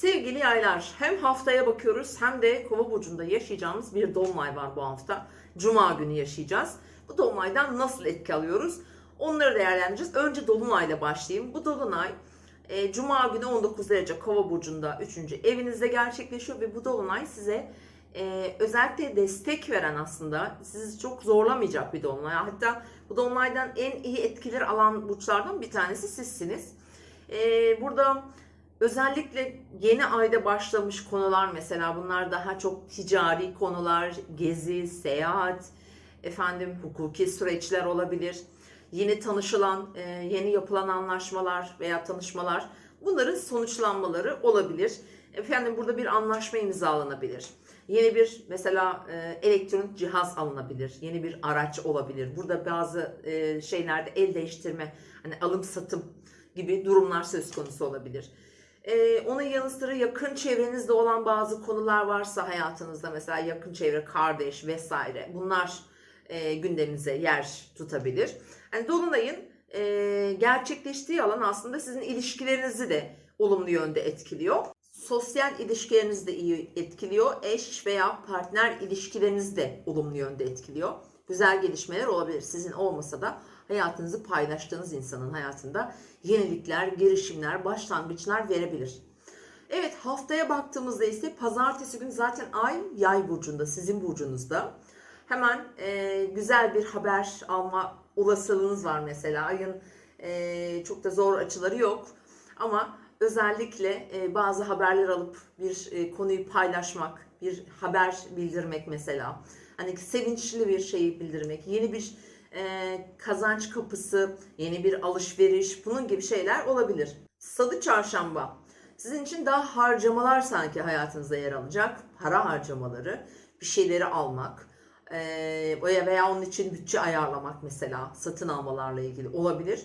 Sevgili yaylar, hem haftaya bakıyoruz hem de Kova burcunda yaşayacağımız bir dolunay var bu hafta. Cuma günü yaşayacağız. Bu dolunaydan nasıl etki alıyoruz? Onları değerlendireceğiz. Önce dolunayla başlayayım. Bu dolunay e, Cuma günü 19 derece Kova burcunda 3. evinizde gerçekleşiyor ve bu dolunay size e, özellikle destek veren aslında sizi çok zorlamayacak bir dolunay. Hatta bu dolunaydan en iyi etkileri alan burçlardan bir tanesi sizsiniz. E, burada özellikle yeni ayda başlamış konular mesela bunlar daha çok ticari konular, gezi, seyahat, efendim hukuki süreçler olabilir. Yeni tanışılan, e, yeni yapılan anlaşmalar veya tanışmalar bunların sonuçlanmaları olabilir. Efendim burada bir anlaşma imzalanabilir. Yeni bir mesela e, elektronik cihaz alınabilir. Yeni bir araç olabilir. Burada bazı e, şeylerde el değiştirme, hani alım satım gibi durumlar söz konusu olabilir. Ee, onun yanı sıra yakın çevrenizde olan bazı konular varsa hayatınızda mesela yakın çevre, kardeş vesaire bunlar e, gündeminize yer tutabilir. Yani Dolunay'ın e, gerçekleştiği alan aslında sizin ilişkilerinizi de olumlu yönde etkiliyor. Sosyal ilişkilerinizi de iyi etkiliyor. Eş veya partner ilişkilerinizi de olumlu yönde etkiliyor. Güzel gelişmeler olabilir. Sizin olmasa da hayatınızı paylaştığınız insanın hayatında yenilikler, girişimler, başlangıçlar verebilir. Evet haftaya baktığımızda ise pazartesi günü zaten ay yay burcunda, sizin burcunuzda. Hemen e, güzel bir haber alma olasılığınız var mesela. Ayın e, çok da zor açıları yok. Ama özellikle e, bazı haberler alıp bir e, konuyu paylaşmak, bir haber bildirmek mesela. Hani sevinçli bir şeyi bildirmek, yeni bir e, kazanç kapısı, yeni bir alışveriş, bunun gibi şeyler olabilir. Salı çarşamba. Sizin için daha harcamalar sanki hayatınızda yer alacak. Para harcamaları, bir şeyleri almak e, veya onun için bütçe ayarlamak mesela satın almalarla ilgili olabilir.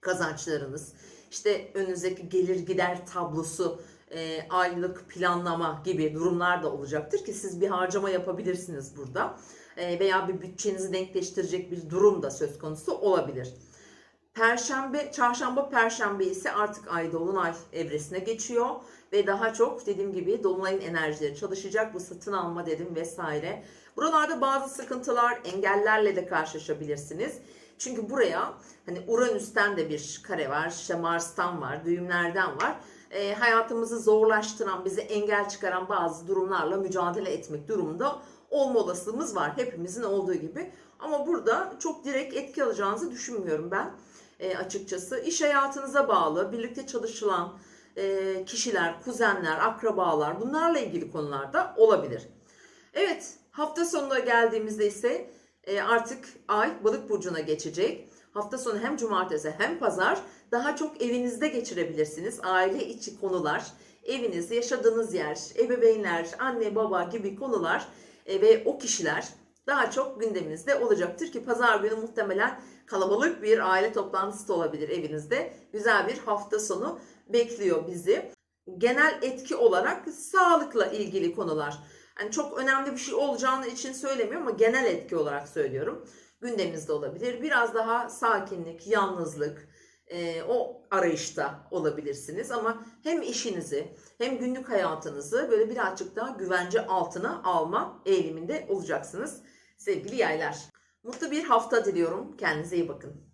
Kazançlarınız, işte önünüzdeki gelir gider tablosu, e, aylık planlama gibi durumlar da olacaktır ki siz bir harcama yapabilirsiniz burada. E, veya bir bütçenizi denkleştirecek bir durum da söz konusu olabilir. Perşembe, çarşamba, perşembe ise artık ay dolunay evresine geçiyor ve daha çok dediğim gibi dolunayın enerjileri çalışacak. Bu satın alma dedim vesaire. Buralarda bazı sıkıntılar, engellerle de karşılaşabilirsiniz. Çünkü buraya hani Uranüs'ten de bir kare var, işte Mars'tan var, düğümlerden var. E, hayatımızı zorlaştıran, bizi engel çıkaran bazı durumlarla mücadele etmek durumunda olma olasılığımız var. Hepimizin olduğu gibi. Ama burada çok direkt etki alacağınızı düşünmüyorum ben e, açıkçası. İş hayatınıza bağlı, birlikte çalışılan e, kişiler, kuzenler, akrabalar bunlarla ilgili konularda olabilir. Evet, hafta sonuna geldiğimizde ise e, artık ay balık burcuna geçecek. Hafta sonu hem cumartesi hem pazar daha çok evinizde geçirebilirsiniz. Aile içi konular, eviniz, yaşadığınız yer, ebeveynler, anne baba gibi konular e, ve o kişiler daha çok gündeminizde olacaktır ki pazar günü muhtemelen kalabalık bir aile toplantısı da olabilir evinizde. Güzel bir hafta sonu bekliyor bizi. Genel etki olarak sağlıkla ilgili konular. Yani çok önemli bir şey olacağını için söylemiyorum ama genel etki olarak söylüyorum. Gündeminizde olabilir. Biraz daha sakinlik, yalnızlık, e, o arayışta olabilirsiniz ama hem işinizi hem günlük hayatınızı böyle birazcık daha güvence altına alma eğiliminde olacaksınız sevgili yaylar. Mutlu bir hafta diliyorum. Kendinize iyi bakın.